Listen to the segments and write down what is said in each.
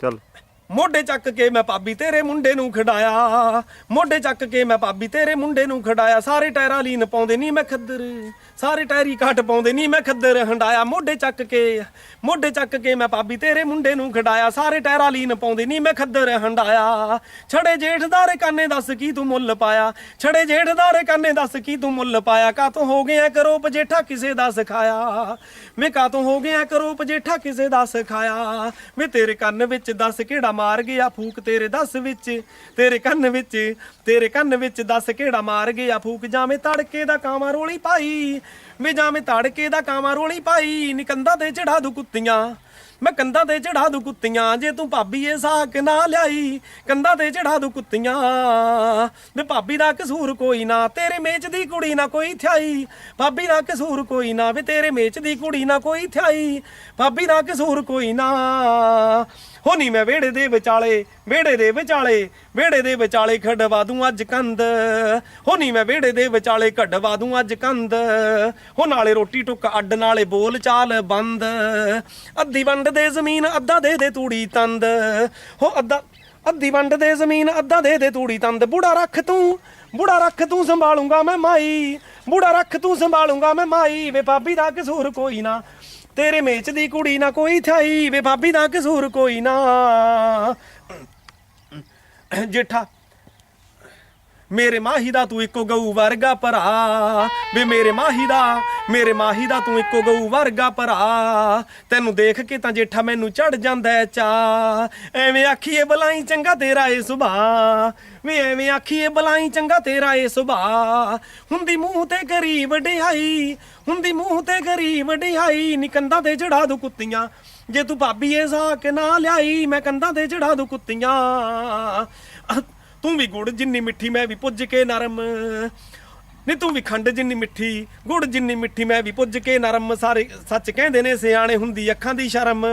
ਚੱਲ। ਮੋਢੇ ਚੱਕ ਕੇ ਮੈਂ ਭਾਬੀ ਤੇਰੇ ਮੁੰਡੇ ਨੂੰ ਖਡਾਇਆ। ਮੋਢੇ ਚੱਕ ਕੇ ਮੈਂ ਭਾਬੀ ਤੇਰੇ ਮੁੰਡੇ ਨੂੰ ਖਡਾਇਆ। ਸਾਰੇ ਟਾਇਰਾਂ ਲੀਨ ਪਾਉਂਦੇ ਨਹੀਂ ਮੈਂ ਖੱਦਰ। ਸਾਰੇ ਟਾਇਰੀ ਘੱਟ ਪਾਉਂਦੇ ਨਹੀਂ ਮੈਂ ਖੱਦਰ। ਹੰਡਾਇਆ ਮੋਢੇ ਚੱਕ ਕੇ। ਮੋਢੇ ਚੱਕ ਕੇ ਮੈਂ ਭਾਬੀ ਤੇਰੇ ਮੁੰਡੇ ਨੂੰ ਖਡਾਇਆ। ਸਾਰੇ ਟਾਇਰਾਂ ਲੀਨ ਪਾਉਂਦੇ ਨਹੀਂ ਮੈਂ ਖੱਦਰ। ਹੰਡਾਇਆ। ਛੜੇ ਜੇਠਦਾਰੇ ਕੰਨੇ ਦੱਸ ਕੀ ਤੂੰ ਮੁੱਲ ਪਾਇਆ? ਛੜੇ ਜੇਠਦਾਰੇ ਕੰਨੇ ਦੱਸ ਕੀ ਤੂੰ ਮੁੱਲ ਪਾਇਆ? ਕਾ ਤੂੰ ਹੋ ਗਿਆ ਕਰੋ ਪਜੇਠਾ ਕਿਸੇ ਦਾ ਸਿਖਾਇਆ? ਮੈਂ ਕਾ ਤੂੰ ਹੋ ਗਿਆ ਕਰੋ ਪਜੇਠਾ ਕਿਸੇ ਦਾ ਸਿਖਾਇਆ? ਮੈਂ ਤੇਰੇ ਕੰਨ ਵਿੱਚ ਦੱਸ ਕਿਹੜਾ ਮਾਰ ਗਿਆ ਫੂਕ ਤੇਰੇ ਦੱਸ ਵਿੱਚ, ਤੇਰੇ ਕੰਨ ਵਿੱਚ, ਤੇਰੇ ਕੰਨ ਵਿੱਚ ਦੱਸ ਕਿਹੜਾ ਮਾਰ ਗਿਆ ਫੂਕ। ਜਾਵੇਂ ਤੜਕੇ ਦਾ ਕਾਵਾਂ ਰੋਲੀ ਪਾਈ ਮੈਂ ਜਾਵੇਂ ਤੜਕੇ ਦਾ ਕਾਵਾਂ ਰੋਲੀ ਪਾਈ, ਨਿਕੰਦਾ ਤੇ ਚੜਾ ਦੂ ਕੁੱਤੀਆਂ, ਮੈਂ ਕੰਧਾਂ ਤੇ ਚੜਾ ਦੂ ਕੁੱਤੀਆਂ, ਜੇ ਤੂੰ ਭਾਬੀ ਏ ਸਾਕ ਨਾ ਲਿਆਈ, ਕੰਧਾਂ ਤੇ ਚੜਾ ਦੂ ਕੁੱਤੀਆਂ। ਵੇ ਭਾਬੀ ਦਾ ਕਸੂਰ ਕੋਈ ਨਾ, ਤੇਰੇ ਮੇਚ ਦੀ ਕੁੜੀ ਨਾ ਕੋਈ ਥਿਆਈ। ਭਾਬੀ ਦਾ ਕਸੂਰ ਕੋਈ ਨਾ, ਵੇ ਤੇਰੇ ਮੇਚ ਦੀ ਕੁੜੀ ਨਾ ਕੋਈ ਥਿਆਈ। ਭਾਬੀ ਦਾ ਕਸੂਰ ਕੋਈ ਨਾ। ਹੋਨੀ ਮੈਂ ਵਿਹੜੇ ਦੇ ਵਿਚਾਲੇ, ਵਿਹੜੇ ਦੇ ਵਿਚਾਲੇ, ਵਿਹੜੇ ਦੇ ਵਿਚਾਲੇ ਖੜਵਾ ਦੂੰ ਅੱਜ ਕੰਧ। ਹੋਨੀ ਮੈਂ ਵਿਹੜੇ ਦੇ ਵਿਚਾਲੇ ਕਢਵਾ ਦੂੰ ਅੱਜ ਕੰਧ। ਹੋ ਨਾਲੇ ਰੋਟੀ ਟੁੱਕ ਅੱਡ, ਨਾਲੇ ਬੋਲ ਚਾਲ ਬੰਦ। ਅੱਧੀ ਵੰਡ ਦੇ ਜ਼ਮੀਨ, ਅੱਧਾ ਦੇ ਦੇ ਤੂੜੀ ਤੰਦ। ਹੋ ਅੱਧਾ, ਅੱਧੀ ਵੰਡ ਦੇ ਜ਼ਮੀਨ, ਅੱਧਾ ਦੇ ਦੇ ਤੂੜੀ ਤੰਦ। ਬੁੜਾ ਰੱਖ ਤੂੰ, ਬੁੜਾ ਰੱਖ ਤੂੰ ਸੰਭਾਲੂਗਾ ਮੈਂ ਮਾਈ। ਬੁੜਾ ਰੱਖ ਤੂੰ ਸੰਭਾਲੂਗਾ ਮੈਂ ਮਾਈ। ਵੇ ਭਾਬੀ ਦਾ ਕਸੂਰ ਕੋਈ ਨਾ। ਤੇਰੇ ਮੇਚ ਦੀ ਕੁੜੀ ਨਾ ਕੋਈ ਥਾਈ ਵੇ ਭਾਬੀ ਦਾ ਕਸੂਰ ਕੋਈ ਨਾ। ਜੇਠਾ ਮੇਰੇ ਮਾਹੀ ਦਾ ਤੂੰ ਇੱਕੋ ਗਊ ਵਰਗਾ ਭਰਾ। ਵੇ ਮੇਰੇ ਮਾਹੀ ਦਾ, ਮੇਰੇ ਮਾਹੀ ਦਾ ਤੂੰ ਇੱਕੋ ਗਊ ਵਰਗਾ ਭਰਾ। ਤੈਨੂੰ ਦੇਖ ਕੇ ਤਾਂ ਜੇਠਾ ਮੈਨੂੰ ਚੜ ਜਾਂਦਾ ਚਾ। ਐਵੇਂ ਆਖੀਏ ਬਲਾਈ ਚੰਗਾ ਤੇਰਾ ਏ ਸੁਭਾ ਵੇ ਐਵੇਂ ਆਖੀਏ ਬਲਾਈ ਚੰਗਾ ਤੇਰਾ ਏ ਸੁਭਾ ਹੁੰਦੀ ਮੂੰਹ ਤੇ ਗਰੀਬ ਵਡਿਆਈ ਹੁੰਦੀ ਮੂੰਹ ਤੇ ਗਰੀਬ ਵਡਿਆਈ ਨਿਕੰਦਾ ਤੇ ਚੜਾ ਦੂ ਕੁੱਤੀਆਂ। ਜੇ ਤੂੰ ਭਾਬੀ ਇਹ ਸਾਕ ਨਾ ਲਿਆਈ, ਮੈਂ ਕੰਧਾਂ ਤੇ ਚੜਾ ਦੂ ਕੁੱਤੀਆਂ। ਤੂੰ ਵੀ ਗੁੜ ਜਿੰਨੀ ਮਿੱਠੀ ਮੈਂ ਵੀ ਪੁੱਜ ਕੇ ਨਰਮ। ਨੀ ਤੂੰ ਵੀ ਖੰਡ ਜਿੰਨੀ ਮਿੱਠੀ, ਗੁੜ ਜਿੰਨੀ ਮਿੱਠੀ ਮੈਂ ਵੀ ਪੁੱਜ ਕੇ ਨਰਮ। ਸਾਰੇ ਸੱਚ ਕਹਿੰਦੇ ਨੇ, ਸਿਆਣੇ ਹੁੰਦੀ ਅੱਖਾਂ ਦੀ ਸ਼ਰਮ।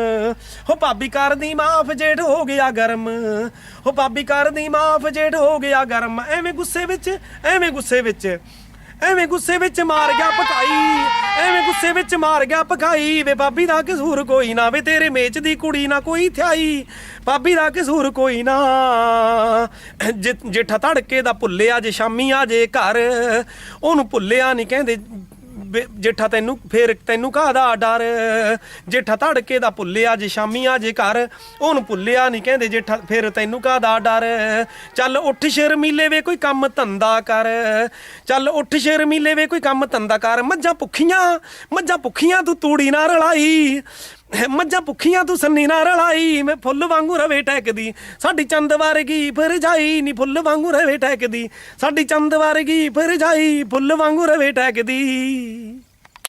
ਹੋ ਭਾਬੀ ਕਰਦੀ ਮਾਫ ਜੇਠ ਹੋ ਗਿਆ ਗਰਮ। ਹੋ ਭਾਬੀ ਕਰਦੀ ਮਾਫ ਜੇਠ ਹੋ ਗਿਆ ਗਰਮ। ਐਵੇਂ ਗੁੱਸੇ ਵਿੱਚ, ਐਵੇਂ ਗੁੱਸੇ ਵਿੱਚ। ਐਵੇਂ ਗੁੱਸੇ ਵਿੱਚ ਮਾਰ ਗਿਆ ਪਕਾਈ ਐਵੇਂ ਗੁੱਸੇ ਵਿੱਚ ਮਾਰ ਗਿਆ ਪਕਾਈ ਵੇ ਬਾਬੀ ਦਾ ਕਸੂਰ ਕੋਈ ਨਾ, ਵੇ ਤੇਰੇ ਮੇਚ ਦੀ ਕੁੜੀ ਨਾ ਕੋਈ ਥਿਆਈ। ਬਾਬੀ ਦਾ ਕਸੂਰ ਕੋਈ ਨਾ। ਜੇ- ਜੇਠਾ ਧੜਕੇ ਦਾ ਭੁੱਲਿਆ ਜੇ, ਸ਼ਾਮੀ ਆ ਜੇ ਘਰ। ਉਹਨੂੰ ਭੁੱਲਿਆ ਨਹੀਂ ਕਹਿੰਦੇ ਵੇ ਜੇਠਾ ਤੈਨੂੰ, ਫੇਰ ਤੈਨੂੰ ਕਾਹਦਾ ਡਰ? ਜੇਠਾ ਧੜਕੇ ਦਾ ਭੁੱਲਿਆ ਜੇ, ਸ਼ਾਮੀ ਆ ਜੇ ਘਰ। ਉਹਨੂੰ ਭੁੱਲਿਆ ਨਹੀਂ ਕਹਿੰਦੇ ਜੇਠਾ, ਫੇਰ ਤੈਨੂੰ ਕਾਹਦਾ ਡਰ? ਚੱਲ ਉੱਠ ਸ਼ਰਮੀਲੇ ਵੇ ਕੋਈ ਕੰਮ ਧੰਦਾ ਕਰ। ਚੱਲ ਉੱਠ ਸ਼ਰਮੀਲੇ ਵੇ ਕੋਈ ਕੰਮ ਧੰਦਾ ਕਰ। ਮੱਝਾਂ ਭੁੱਖੀਆਂ ਮੱਝਾਂ ਭੁੱਖੀਆਂ ਤੂੰ ਤੂੜੀ ਨਾ ਰਲਾਈ। ਮੱਝਾਂ ਭੁੱਖੀਆਂ ਤੂੰ ਸੰਨੀ ਨਾ ਰਲਾਈ, ਮੈਂ ਫੁੱਲ ਵਾਂਗੂ ਰਵੇ ਟੈਕਦੀ। ਸਾਡੀ ਚੰਦ ਵਰਗੀ ਫਿਰ ਜਾਈ, ਨੀ ਫੁੱਲ ਵਾਂਗੂ ਰਵੇ ਟੈਕਦੀ। ਸਾਡੀ ਚੰਦ ਵਰਗੀ ਫਿਰ ਜਾਈ, ਫੁੱਲ ਵਾਂਗੂ ਰਵੇ ਟੈਕਦੀ।